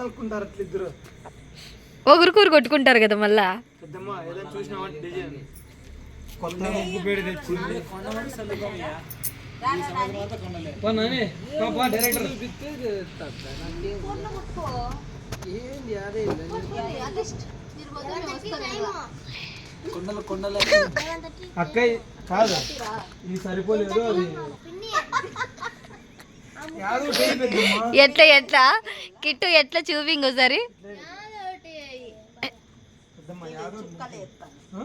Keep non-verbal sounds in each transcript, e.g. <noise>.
నలుకుంటారు అట్లా ఇద్దరు ఒకరికొరు కొట్టుకుంటారు కదా మళ్ళా? పెద్దమ్మ ఏదైనా చూసినావా? డిజైన్. కొత్త ముగ్గు పేరు తెచ్చింది. నాని పాపా డైరెక్టర్ కొండలు కొండలు అక్కయ్య కాదు. ఇది సరిపోలేదు అది. ఎట్లా ఎట్లా? కిట్టు ఎట్లా చూపి ఇంకోసారి పెద్దమ్మ యాదో ఆ?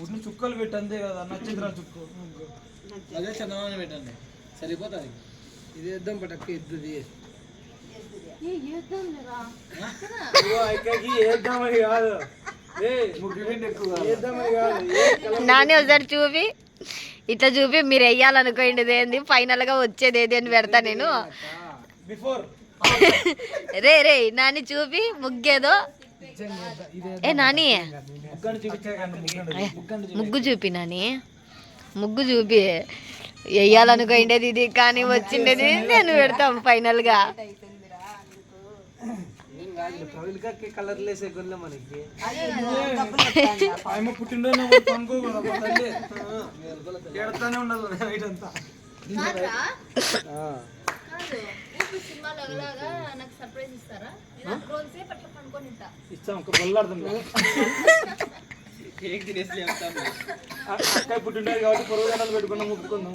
ఉడిని చుక్కలు పెట్టి కదా నక్షత్రాలు చుక్కు అదే చందమామ పెట్టండి. సరిపోతుంది. ఇది వేద్దాం పటక్క కలర్ నాని ఒకసారి చూపి. ఇట్లా చూపి మీరు వెయ్యాలనుకోండి ఏంది? ఫైనల్గా వచ్చేది ఏది అని పెడతా నేను. రే రే నాని చూపి ముగ్గేదో. ఏ నాని. ముగ్గు చూపి నాని. ముగ్గు చూపి. వెయ్యాలనుకోండేది ఇది కానీ వచ్చిండేది నేను పెడతాం ఫైనల్ మనకి. ఆయమ్మ పుట్టినరోజు ఎడతానే ఉండాలి నైట్ అంతా. ఒక కేక్ తినేసి కాబట్టి పొరుగు గంటలు పెట్టుకున్నాం ముప్పుకుందాం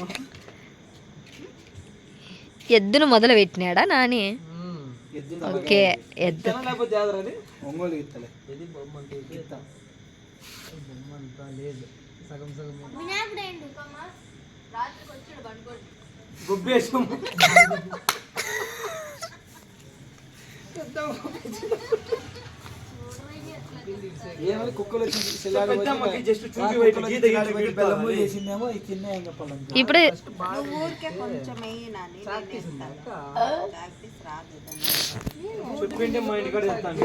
ఎద్దును మొదలు పెట్టినాడా నాని? ఓకే ఎద్దు. ఒంగోలు గీతలే ఇది బొమ్మ అంటే గీత బొమ్మ అంతా లేదు. సగం సగం గొబ్బేశం. ఏమని కుక్కలు ఇప్పుడు చెప్పింటే మా ఇంటికాడ చెప్తాను.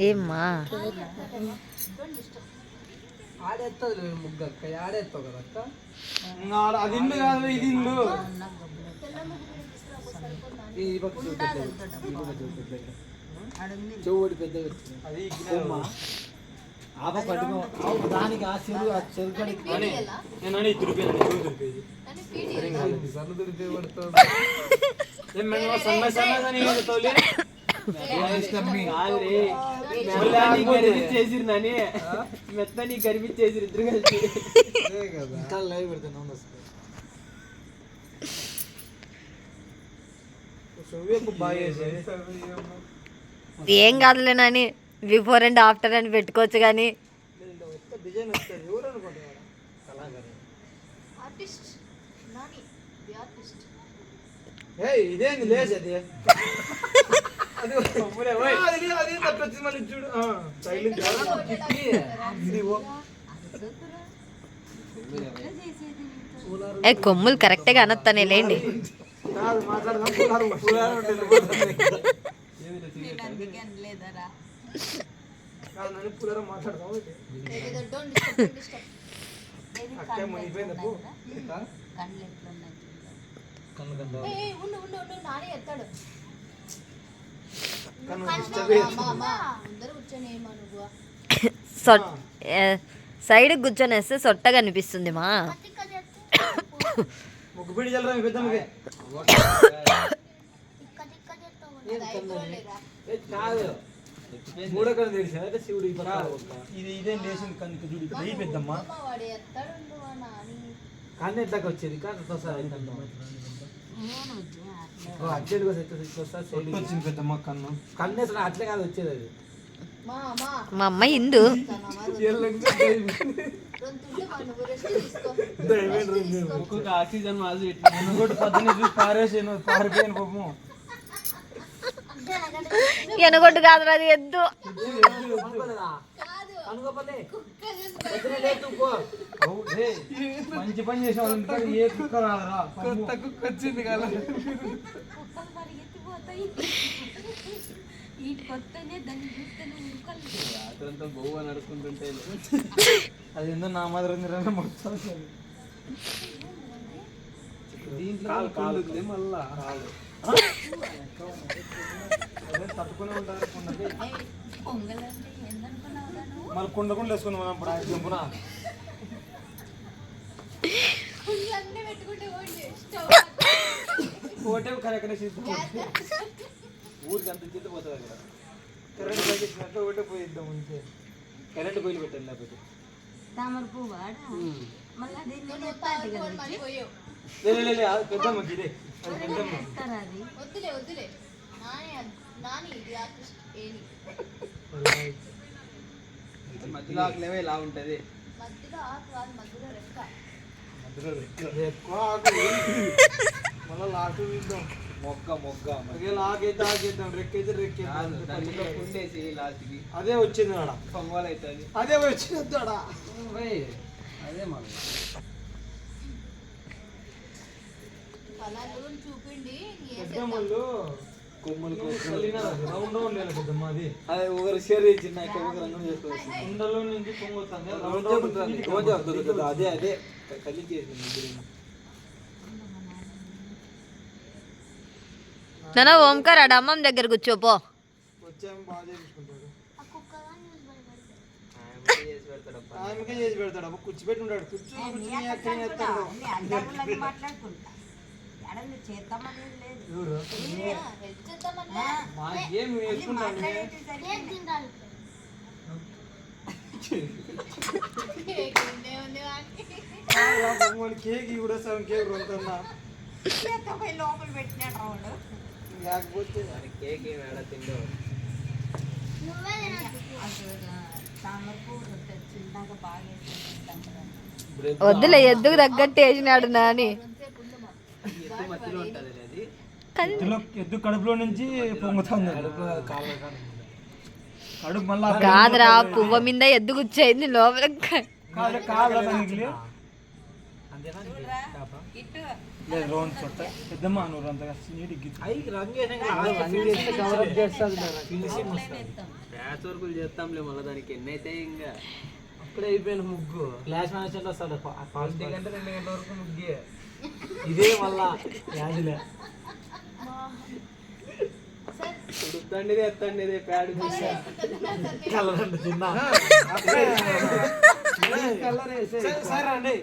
ఏమ్మా? ఆడేస్తుంది ముగ్గు అక్క ఆడేస్తావు కదా అక్క అది ఇల్లు కాదు ఇది ఈ పక్క పెద్దగా వచ్చింది. అది ఆప పట్టుకో. దానికి ఆ చెరువు ఆ చెరువు నేను చూడు దురిపోయేది సన్న దొరికే పడుతుంది ఏం. మెత్తని కనిపించేసి ఇద్దరు కలిసి లైవ్ కాదులే నాని బిఫోర్ అండ్ ఆఫ్టర్ అని పెట్టుకోవచ్చు కానీ ఇదేంది అది లేదు, అది ఏ కొమ్ములు కరెక్ట్గా అనొస్తానే లేండి. కాదు సైడ్ కూర్చొనేస్తే సొట్టగా అనిపిస్తుంది మా. మూడో కన్ను తెలిసా అయితే శివుడు ఈ పక్క కాదు. ఇది ఇదే లేచింది కనుక చూడు ఇక్కడ ఈ పెద్దమ్మ. కన్ను ఎట్లాకి వచ్చేది కాదు వచ్చింది పెద్దమ్మ కన్ను? కన్ను అసలు అట్లే కాదు వచ్చేది అది. మా అమ్మ ఒక్కొక్క ఆక్సిజన్ మాది ఇంకోటి పొద్దున్నే చూసి పారేసాను పారిపోయాను పాపం. ఎనగొట్టు కాదు అది ఎద్దు. మంచి పని చేసిన వాళ్ళ ఇంటికాడ ఏ కుక్క రాదురా పాపం. కుక్క వచ్చింది కదా. ఈ కొత్తనే దాన్ని చూస్తేనే ఉరకలు. రాత్రంతా బొవ్వ నడుకుంటుంటే అది ఏందో నా మాదిరి ఉంది మొత్తం దీంట్లో మళ్ళా. తట్టుకునే ఉంటారు మళ్ళీ కుండ కుండ వేసుకున్నాం మనం ఇప్పుడు. చెంపున ఒకటే కరెక్ట్ ఊరికి అంత చేతి పోతుంది అక్కడ. కరెంట్ ఇచ్చినట్టు ఒకటే పోయిద్దాం ఉంటే కరెంట్ పోయిలు పెట్టండి లేకపోతే. తామర పువ్వు మళ్ళీ పెద్దమ్మ ఇదే వద్దులే వద్దులే. నాని నాని ఇది ఆర్టిస్ట్ ఏని మధ్యలో ఆకులేవే ఇలా ఉంటది. మధ్యలో ఆకు కాదు మధ్యలో రెక్క. అది ఎక్కువ ఆకు. మళ్ళీ లాకు మొగ్గ మొగ్గ. రెక్కైతే ఉండేసి లాస్ట్కి. అదే వచ్చింది ఆడ పొంగల్ అవుతుంది. అదే వచ్చింది ఆడ అదే మనం చూపిండి కొమ్ములు అది. అదే ఒకరు షేర్ చేసిన ఒకరు రంగు చేసుకోవచ్చు అదే అదే. కలిసి నాన్న ఓంకార్ ఆడ అమ్మమ్మ దగ్గర కూర్చోపో వచ్చాము బాగా చేయించుకుంటాడు. ఆ కుక్క కానీ చేసి పెడతాడప్ప ఆమెకే చేసి పెడతాడు. కూర్చోబెట్టి ఉంటాడు కూర్చో కూర్చొని హెల్ప్ చేద్దామన్నా? కేక్ కేక్ ఉండే ఉంది వాడికి? కేక్ కూడా సగం కేక్ రొంతున్నా లేకపోతే దానికి కేక్ ఏమి ఏడా తిండో? నువ్వే తినద్దు వద్దులే ఎద్దుకు తగ్గట్టు వేసినాడు నాని? ఎత్తు మధ్యలో ఉంటుంది అది ఎద్దులో ఎద్దు కడుపులో నుంచి పొంగుతుంది. కడుపు మళ్ళా కాదురా పువ్వ మీద ఎద్దు కూర్చోయింది లోపల కాదు కాదు లేదు. రౌండ్ చుట్ట పెద్దమ్మ నువ్వు అంతగా నీటికి ప్యాచ్ వర్కులు చేస్తాంలే మళ్ళీ దానికి ఎన్ని అయితే ఇంకా. అప్పుడే అయిపోయిన ముగ్గు. క్లాస్ మేనేజ్మెంట్ వస్తాడు. గంట రెండు గంటల వరకు ముగ్గే. ఇదే మళ్ళా యాదిలే. ఎత్తండిది ప్యాడ్ కలర్ తిన్నా సరే అండి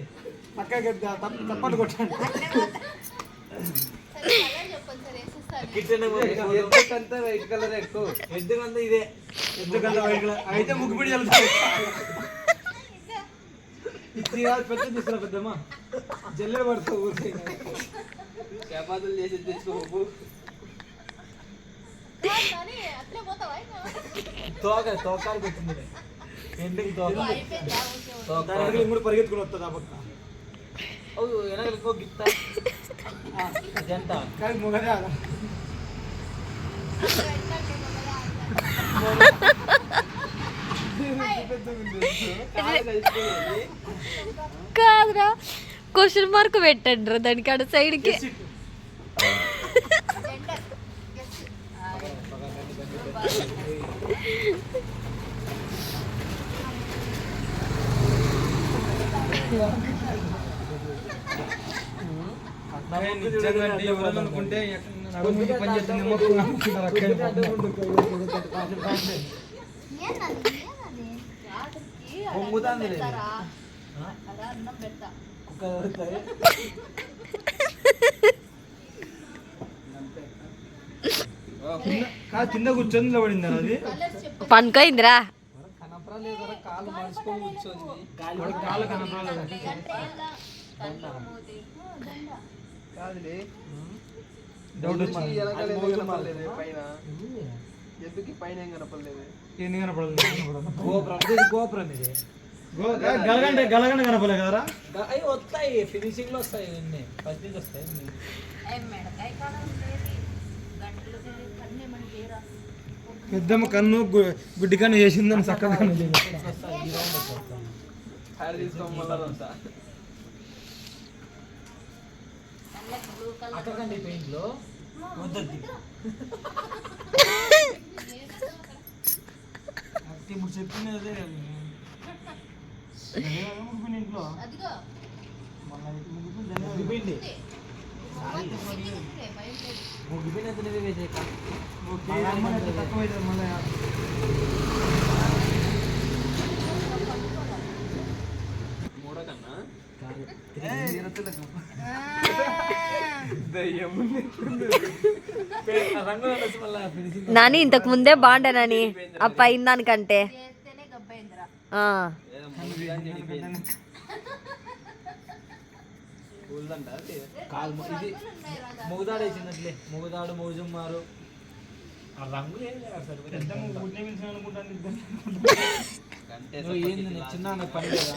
పక్కకి కొట్టండి. వేసేస్తాను. ఎత్తుకంతా వైట్ కలర్ ఎక్కువ? ఎద్దుకంతా ఇదే? ఎద్దుకంతా వైట్ కలర్? అయితే ముగ్గు పిడి వెళ్తాయి ఇది కాదు పెద్ద తీసుకురా పెద్దమ్మ జల్లెడ పడతావు ఊరికే. చపాతీలు చేసి తెచ్చుకోపు కానీ అట్లే పోతావా ఇంకా? తోక తోకానికి వచ్చింది ఎండుకి తోక ఓ, అయిపోయిందా ఓకే ఓకే దాని వెనకాల ఇంకోటి పరిగెత్తుకుని వస్తుంది ఆ పక్క వెనకాల ఇంకో గిత్త జంట కానీ మొగదే ఆడ కాదురా. క్వశ్చన్ మార్క్ పెట్టండి రా దానికి ఆడ సైడ్కి అనుకుంటే పని చేస్తుంది మొత్తం అనుకుంటారు అక్కడే ఏంటది ఏంటది రాత్రికి అలా పొంగుతాంది అన్నం పెడతా కాదు కూర్చొని నిలబడింది అది? పనుకోయిందిరా. కాలు మడుచుకొని వాడికి కాళ్ళు కనపడలేదు. కాదులే. డౌట్ పైన? ఎందుకు పైన ఏం కనపడలేదు? ఎన్ని కనపడలేదు గోపురం. ఇది గోపురం ఇది. గలగంట గలగంట కనపడలేదు కదరా? అవి వస్తాయి. ఫినిషింగ్లో వస్తాయి ఇవన్నీ. ఫస్ట్ నుంచి వస్తాయి? పెద్దమ్మ కన్ను గుడ్డి కన్ను చేసిందని చక్కగా కన్ను చేసింది. హ్యాడ్ <laughs> వద్దద్ది ఇప్పుడు చెప్పింది అదే. ముగ్గుపిండి ఇంట్లో? అదిగో. మళ్ళీ ముగ్గుపిండి ముగ్గుపిండి ముగ్గుపోయిన నువ్వే వేసేక ఓకే తక్కువ అవుతుంది మళ్ళీ. మూడో కన్నా? నాని ఇంతకు ముందే బాగుండే నాని. ఆ. పైన దానికంటే మొగుదాడు వేసినట్లే మొగుదాడు మోజుమ్మారు ఆ చిన్న పని లేదా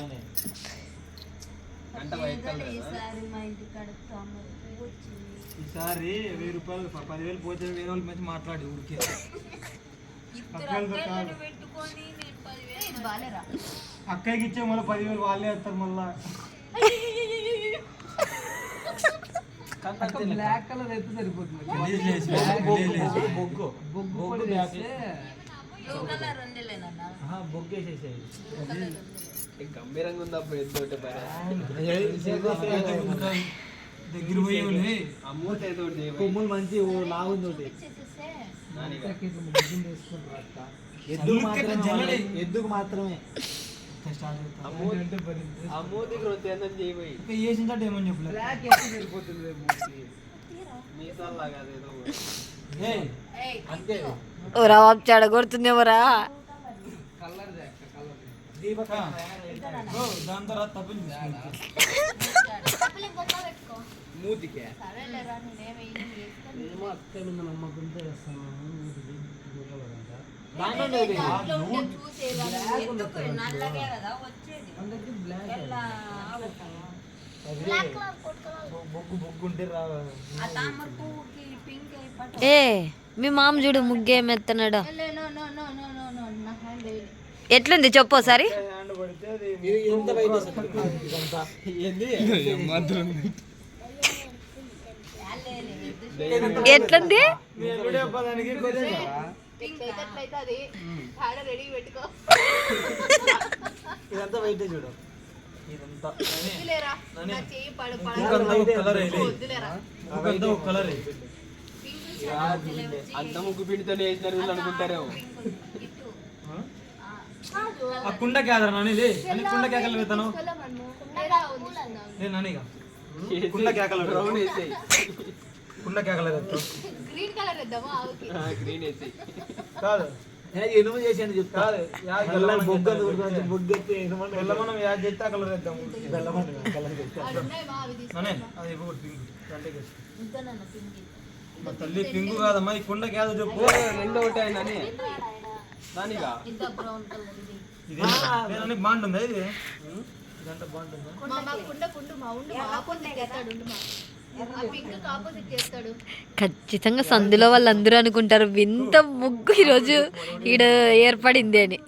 ఈసారి వెయ్యి రూపాయలు పదివేలు పోతే వేరే వాళ్ళ మీద మాట్లాడి ఊరికే. అక్కడికి ఇచ్చే మళ్ళీ పదివేలు వాళ్ళే వేస్తారు మళ్ళా. బ్లాక్ కలర్ అయితే సరిపోతుంది బొగ్గు. బొగ్గు బొగ్గు వేసేసేది గంభీరంగా ఉంది అప్పుడు పని దగ్గర పోయి వాళ్ళు, అమ్మూత ఏదో ఒకటి చేయబోయ్. కొమ్ములు మంచి ఓ లాగుంది. ఎద్దుకు మాత్రమే. ఎద్దుకు మాత్రమే. తర్వాత ఏమని చెప్పలేదు ఓరా బాబు చెడగొడుతుందేమోరా కలర్ కలర్ దీపక్ ఓ, దాని తర్వాత తప్పులు మూతికే. ఏమో అక్క వేస్తాను మూతికి అందరికి బ్లాక్ బొగ్గు బొగ్గు ఉంటే ఏ మీ మామ చూడు ముగ్గేం ఎత్తనాడు. No no no no no no no నా హ్యాండ్ వేయలే ఎట్లుంది చెప్పు ఒకసారి? ఎంత బయట ఇదంతా ఏంది ఎట్లుంది మీ ఎల్లుడే పదానికి కొద్దిగా పింక్ అయితే అది హ్యాండ్ రెడీ పెట్టుకో. ఇదంతా బయట చూడు. అంత ముగ్గు పిండితోనే వేసినారు వీళ్ళు అనుకుంటారేమో. ఆ? కుండ కేదరా నాని కుండ కేకలు పెడతాను. నేను నానిగా. కుండ కేకలు బ్రౌన్ వేసాయి కుండ కేకలు పెడతావు కలర్ ఆవుకి గ్రీన్ వేసాయి కాదు. ఎనుము చేసాను చెప్తా. బొగ్గ బొగ్గ దూరుతుంది బొగ్గ ఎత్తి ఎనుమని బెల్లమనం యాద చేస్తే ఆ కలర్ వేద్దాం బెల్లం కలర్ అది ఇవ్వకూడదు పింక్ తల్లి పింక్ కాదమ్మా ఈ కుండ కేదో చెప్పు. రెండో ఒకటి ఆయన బ్రౌన్ కలర్ ఇది బాగుంటుందా ఇది? బాగుంటుందా? చేస్తాడు ఖచ్చితంగా సందులో వాళ్ళందరూ అనుకుంటారు వింత ముగ్గు ఈరోజు ఈడ ఏర్పడింది అని.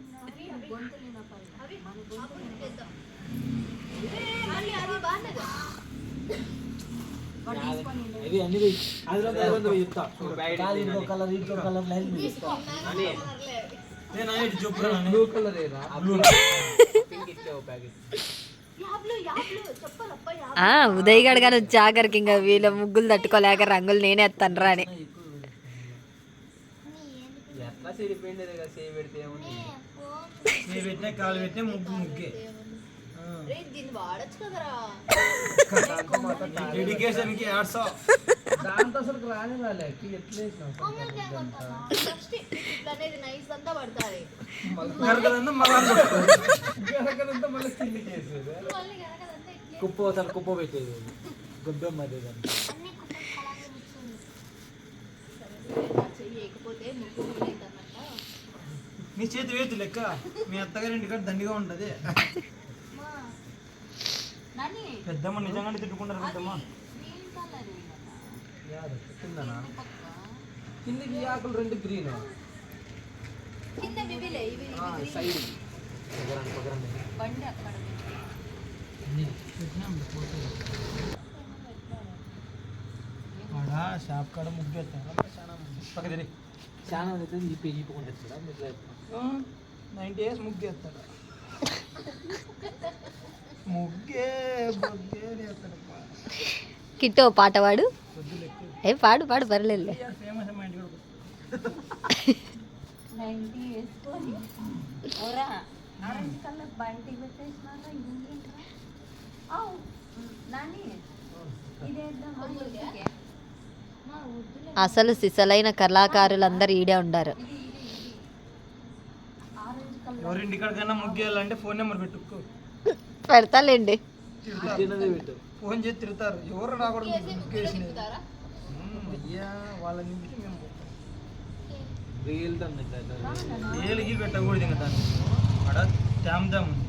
కలర్ కలర్ నేను చెప్పు Nani blue colour blue pink Uday గడగానే వచ్చి ఆఖరికి ఇంకా వీళ్ళ ముగ్గులు తట్టుకోలేక రంగులు నేనే ఎత్తాను రా అని ఎట్లా దీన్ని వాడచ్చు కదరా. <laughs> డెడికేషన్కి యాడ్స్ దాంతో అసలు రాని రాలే ఎట్లా ఫస్ట్ ఇట్లా అనేది నైస్ అంతా పడుతుంది. కుప్ప ఒకసారి కుప్ప పెట్టేది. గొబ్బెమ్మ నా చేతి వేతి లెక్క. మీ అత్తగారి ఇంటికాడ దండిగా ఉంటది. పెద్దమ్మ నిజంగానే తిట్టుకుంటారు పెద్దమ్మ. కిందనా? కిందికి ఈ ఆకులు రెండు గ్రీన్ కింద. సైడ్. పగరండి పగరండి. బండి అక్కడ పెట్టి. వాడా షాప్ కాడ ముగ్గు ఎత్తాను పక్క తిరిగి. చాలా అయితే ఈ కదా ఇట్లా నైన్టీ ఇయర్స్ ముగ్గు వేస్తాడు. <laughs> కిట్టో పాట పాడు. ఏ పాడు పాడు పర్లేదు అసలు సిసలైన కళాకారులందరూ ఈడే ఉండారు. ముగ్గు వేయాలంటే ఫోన్ నెంబర్ పెట్టుకో. పెడతాలేండి ఫోన్ చేసి తిడతారు. ఎవరు రాకూడదు అయ్యా నింపితే మేము పెట్టకూడదు ఇంకా దాన్ని. అక్కడ ట్యామ్ డ్యామ్ ఉంది.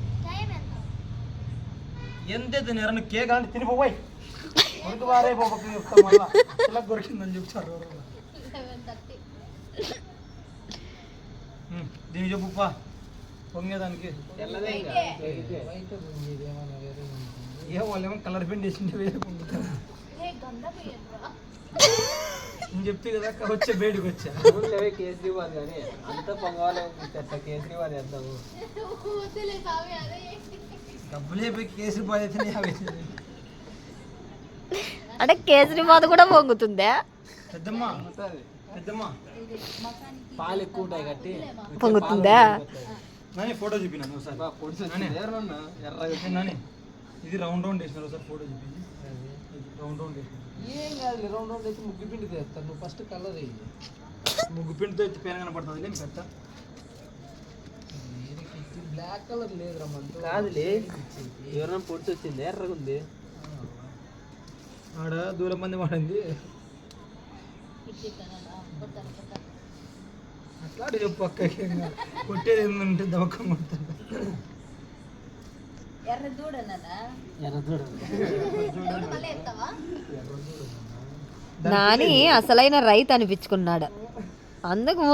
ఎంత? కేక్ అంటే తినిపోయి కొడుకు వారే చెప్తా మళ్ళా. ఇలా దొరికిందని చెప్తారు ఎవరు ఉమ్, <laughs> దీనికి చెప్పుపా పొంగేదానికి. ఏ వాళ్ళు ఏమో కలర్ పెయింట్ వేసింటే వేరే పొంగుతారు. నేను చెప్తే కదా వచ్చే బయటకు వచ్చా. కేసరీబాద్ కానీ అంత పొంగవాలి చెత్త కేసరీబాద్ వేద్దాము. డబ్బులు అయిపోయి కేసు బాధ అయితే యాభై అంటే కేసరిబాద్ కూడా పొంగుతుందా? పెద్దమ్మ అవుతుంది. పెద్దమ్మ. పాలు ఎక్కువ ఉంటాయి కట్టి పొంగుతుందా? నాని ఫోటో చూపినాను ఒకసారి? నాని. ఇది రౌండ్ రౌండ్ వేసినారు ఒకసారి ఫోటో చూపించి. రౌండ్ రౌండ్ వేసినారు. ఏం కాదు రౌండ్ రౌండ్ అయితే ముగ్గు పిండి తెస్తాను నువ్వు ఫస్ట్ కలర్ వేయి. ముగ్గు పిండితో అయితే పేన కనపడుతుంది నేను పెద్ద బ్లాక్ కలర్ లేదురా మనతో కాదులే. ఎవరన్నా పొడిచి వచ్చింది? ఎర్రగా ఉంది. ఆడ దూరం మంది వాడింది అట్లా చెప్పు అక్కకి. కొట్టేది ఏంటంటే దవకం ఎర్ర ఎత్తావా నాని అసలైన రైతు అనిపించుకున్నాడు. అందుకు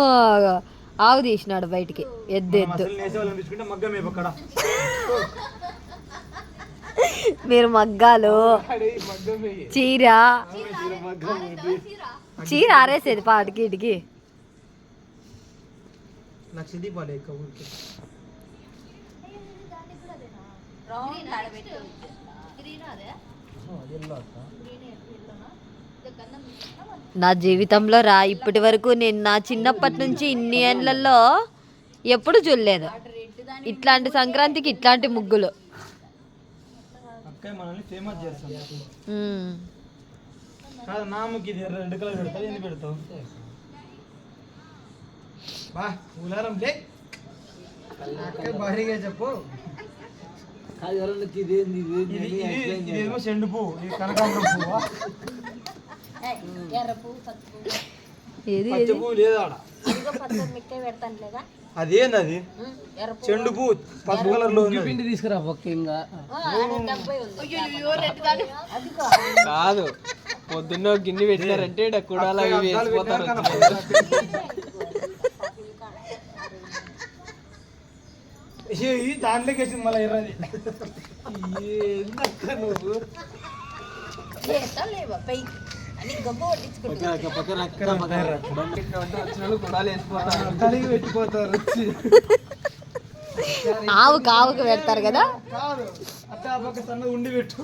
ఆవు తీసినాడు బయటికి ఎద్దు ఎద్దు. మీరు మగ్గాలు చీర. చీర ఆరేసేది పాటికి ఇటుకి. లక్ష దీపాలు ఎక్కువ ఊరికి గ్రీన్ నా జీవితంలో రా ఇప్పటి వరకు నేను నా చిన్నప్పటి నుంచి ఇన్ని ఏళ్ళల్లో ఎప్పుడు చూడలేదు. ఇట్లాంటి సంక్రాంతికి ఇట్లాంటి ముగ్గులు. కాదు నాముకి ఇది రెడ్ కలర్ పెడతావు ఎందుకు పెడతావు? బా ఊలారం లే. భారీగా చెప్పు. ఇదేమో చెండు పువ్వు ఇది కనకాంబరం పువ్వా? ఏది పచ్చ పువ్వు లేదు ఆడ? అదేంది అది? చెండు పువ్వు? పసుపు కలర్లో. పిండి తీసుకురా ఇంకా. కాదు పొద్దున్న ఒక గిన్నె పెట్టారంటే ఈడ కుడాలు అవి అక్కయ్య అద్దాలు వేసిపోతారు పెట్టినారు కనపడదు. ఏ, ఈ దాంట్లోకి వేసింది మళ్ళీ ఎర్రది ఏందక్క నువ్వు? పెట్టిపోతారు వచ్చి. <laughs> ఆవుకు ఆవుకు పెడతారు కదా? పక్క సన్న ఉండి పెట్టు.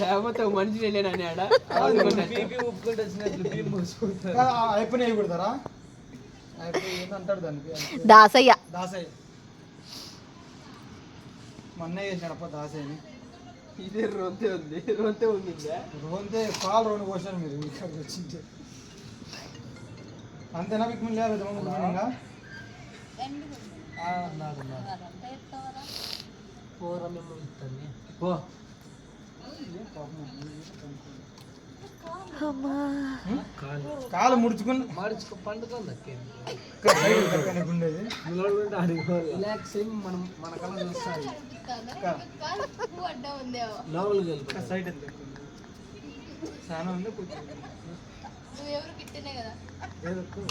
లేకపోతే మనిషి వెళ్ళానని ఆడ. అయిపోయిన వేయి పెడతారా అయిపోయి దాసయ్య దాసయ్య మొన్న చేసినాడప్ప దాసయ్యని ఇదే రొంతే ఉంది. రొంతే ఉందిందా రోంతే పాలు రెండు పోసాను మీరు ఇక్కడికి వచ్చింటే. అంతేనా మీకు ముందు లేదు ఇంకా నాకు పోరా మేము ఇస్తాను కాలు. ముడుచుకుని. మనం మన కళ లోపలికి వెళ్ళి సైడ్ ఉంది? ఎక్కువ.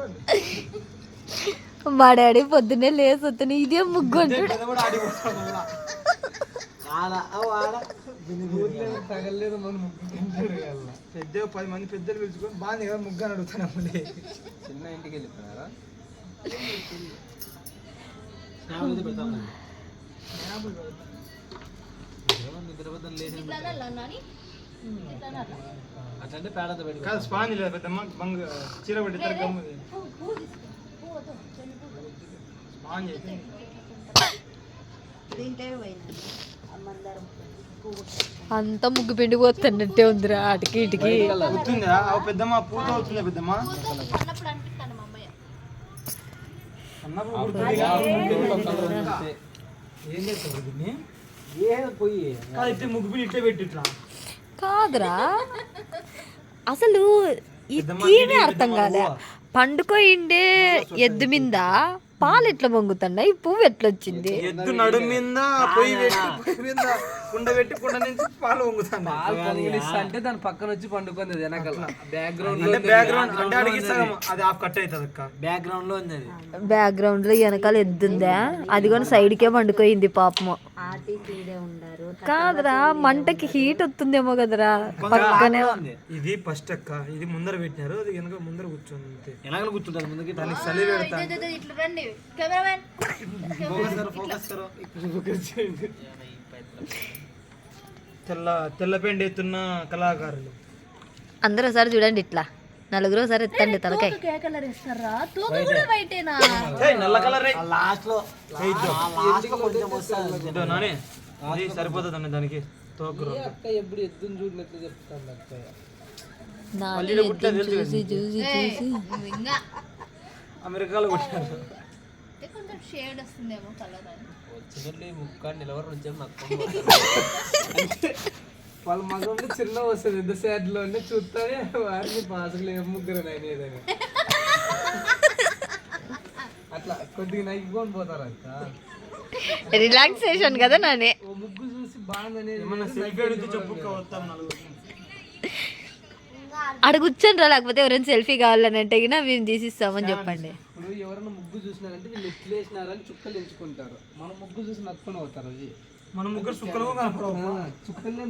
ఉంది. మా డాడీ పొద్దున్నే లేసొత్తుని ఇదే ముగ్గు అంటాడు. తగలేదు మనం ముగ్గురు కదా పెద్ద పది మంది పెద్దలు పిలుచుకొని బాగుంది కదా ముగ్గు అని అడుగుతాను చిన్న ఇంటికి వెళ్ళిపోయారా? అట్లంటే పేడంతా పెట్టుకో. కాదు స్పాంజ్ లేదు చీర పెట్టి ఇద్దరు గమ్ము. స్పాంజ్ అయితే. అంత ముగ్గు పిండి పోతున్నట్టే ఉందిరా అటుకి ఇటుకి. పెద్దమ్మ పూత అవుతుందా పెద్దమ్మ. కాదురా. అసలు తీనే అర్థం కాలే. పండుకోయిండే ఎద్దు మీద? పాలు ఎట్లా పొంగుతున్నాయి? పువ్వు ఎట్లా వచ్చింది? ఎద్దు నడుము మీద పొయ్యి పెట్టి పొయ్యి మీద. కుండ పెట్టి కుండ నుంచి పాలు వంగుతాను పాలు పొంగిలిస్తా అంటే దాని పక్కన వచ్చి పండుకుంది వెనకాల. బ్యాక్గ్రౌండ్ అంటే బ్యాక్గ్రౌండ్ అంటే అడిగి సగం అది ఆఫ్ కట్ అవుతుంది అక్క. బ్యాక్గ్రౌండ్లో ఉంది అది. బ్యాక్గ్రౌండ్లో వెనకాల ఎద్దుందా అది కూడా సైడ్ కే పండుకోయింది పాపము కాదురా మంటకి హీట్ వస్తుందేమో కదరా. పక్కనే ఇది ఫస్ట్ అక్క. ఇది ముందర పెట్టినారు. అది వెనక ముందర ఎలాగ కూర్చుంటారు ముందుకి. దానికి చలి పెడతా. ఇట్లా రండి. కెమెరామెన్ తెల్ల తెల్ల పెండి ఎత్తున్న కళాకారులు. అందరూ ఒకసారి చూడండి ఇట్లా. నలుగురు ఒకసారి ఎత్తండి తలకాయ. కలర్ ఇస్తారా తోక కూడా వైటేనా? ఏయ్, నల్ల కలర్ లాస్ట్లో లాస్ట్లో కొంచెం వస్తుంది నాని. అది సరిపోతుంది దానికి? తోకరు ఎప్పుడు ఎద్దుని చూడనట్లు చెప్తాను అక్క? నాని ఎద్దుని చూసి చూసి చూసి. నువ్వు ఇంకా అమెరికాలో కొట్టారు కొంచెం షేడ్ వస్తుందేమో కలర్ వచ్చినట్లు ముక్క నిలవరు నుంచి నాకు వాళ్ళ మగంలో చిన్న వస్తుంది ఎంత ఉంటే చూస్తానే వారిని పాసలు ఏం ముగ్గురు అయినదని అట్లా కొద్దిగా నైక్కొని పోతారు అక్క రిలాక్సేషన్ కదా నాని ఓ ముగ్గు చూసి బాగుందనేది ఏమన్నా సెల్ఫీ అడిగితే చెప్పు వస్తాం నలుగురు అక్కడ కూర్చొని రా లేకపోతే ఎవరైనా సెల్ఫీ కావాలని అంటే గినా మేము తీసిస్తామని చెప్పండి. ఇప్పుడు ఎవరైనా ముగ్గు చూసినారంటే వీళ్ళు ఎట్లు వేసినారని చుక్కలు ఎంచుకుంటారు. మనం ముగ్గు చూసి నచ్చుకొని పోతారు అది. మన ముగ్గురు సుక్కలు కనపడవు. చుక్కలు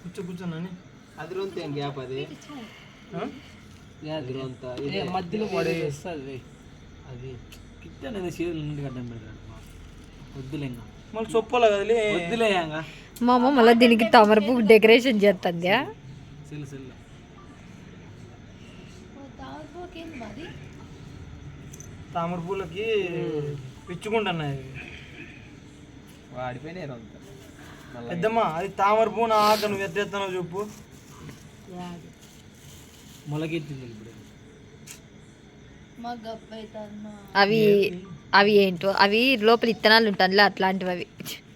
కూర్చో కూర్చోనని అది రొంత గ్యాప్ అది? అది రొంత మధ్యలో పడే వస్తుంది అది నుండి గడ్డం పెడతాడు మళ్ళీ చొప్పలే కదలే వద్దులే ఇంకా. మా అమ్మ మళ్ళీ దీనికి తామర పువ్వు డెకరేషన్ చేస్తుంది సెల్ సెల్. తామర పూలకి పిచ్చుకుంటున్నాయి వాడిపోయినాయి పెద్దమ్మ అది తామర పూన ఆక నువ్వు ఎత్తేస్తానో చెప్పు మొలకెత్తింది ఇప్పుడు. అవి అవి ఏంటో అవి లోపల ఇత్తనాలు ఉంటాయి అట్లాంటివి అవి.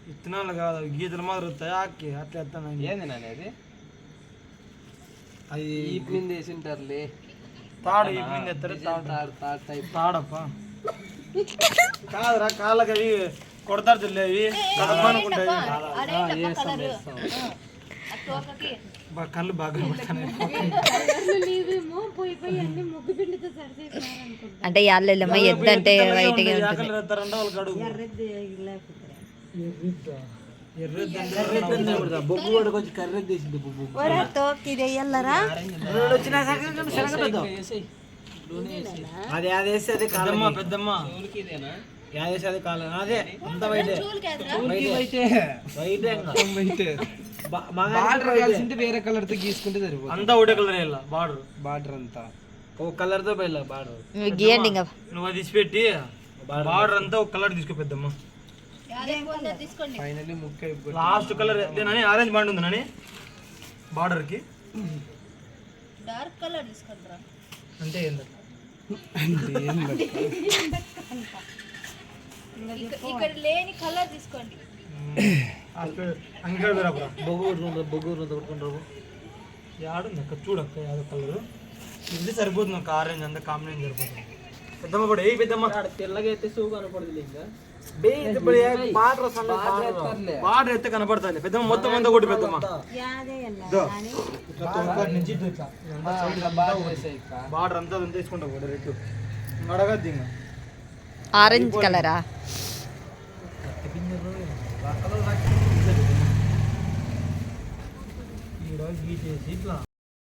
విత్తనాలు కాదు అవి గీతలు మాదిరి వస్తాయి? ఆకి అట్లా ఎత్తాను ఏంది నాని అది? అది ఈ మీద వేసింటారులే తాడు ఈ మీద ఎత్తారు తాడు. తాడు తాడు తాడప్ప. కాదురా కాళ్ళకి అవి కొడతారు చెల్లి అవి కదమ్మనుకుంటాయి అదే కలర్. ఆ తోకకి. బా- కళ్ళు బాగా అంటే యాళ్ళెల్లమ్మ ఎద్దు అంటే వైట్గా ఉంటుంది ఆకలి ఎత్తారంటే వాళ్ళకి అడుగు. ఎర్రద్దు అంటే బొగ్గు కూడా కొంచెం కర్రీ తీసింది బొగ్గు. అది అది వేస్తే అదే పెద్దమ్మ పెద్దమ్మ. ఇదేనా? యాద వేస్తే అదే కాలం అదే అంత వైటే. వైటే. బాగా బార్డర్ కలిసింటే వేరే కలర్తో గీసుకుంటే సరిపోతుంది. అంతా ఒకటే కలర్ వేయాల బార్డర్. బార్డర్ అంతా. ఓ కలర్తో వెళ్ళా ఇంకా. నువ్వు అది తీసిపెట్టి బార్డర్ అంతా ఒక కలర్ తీసుకో పెద్దమ్మ. ఫైనల్లీ ముక్క last colour Nani orange band ఉంది నని? బార్డర్కి. డార్క్ కలర్ తీసుకోండి రా అంటే ఏంది ఇక్కడ ఇక్కడ లేని కలర్ తీసుకోండి. అంగడి రాపురా బొగ్గు కొట్టుకుంటారు బొగ్గు కొట్టుకుంటారు యాడుంది అక్క? చూడక్క యాదో కలర్. ఇది సరిపోతుంది ఒక ఆరెంజ్ అంతా కాంబినేషన్ సరిపోతుంది. పెద్దమ్మ కూడా ఏ పెద్దమ్మ. తెల్లగా అయితే సూ కనపడదు ఇంకా. బార్డర్ ఎత్తే కనపడతాయి పెద్దమ్మ మొత్తం అంతా కొట్టి పెద్దమ్మ side అంతా తీసుకుంటా కూడా రెడ్ అడగద్దు ఆరెంజ్ కలరా? ఈ రోజు గీసేసి ఇట్లా.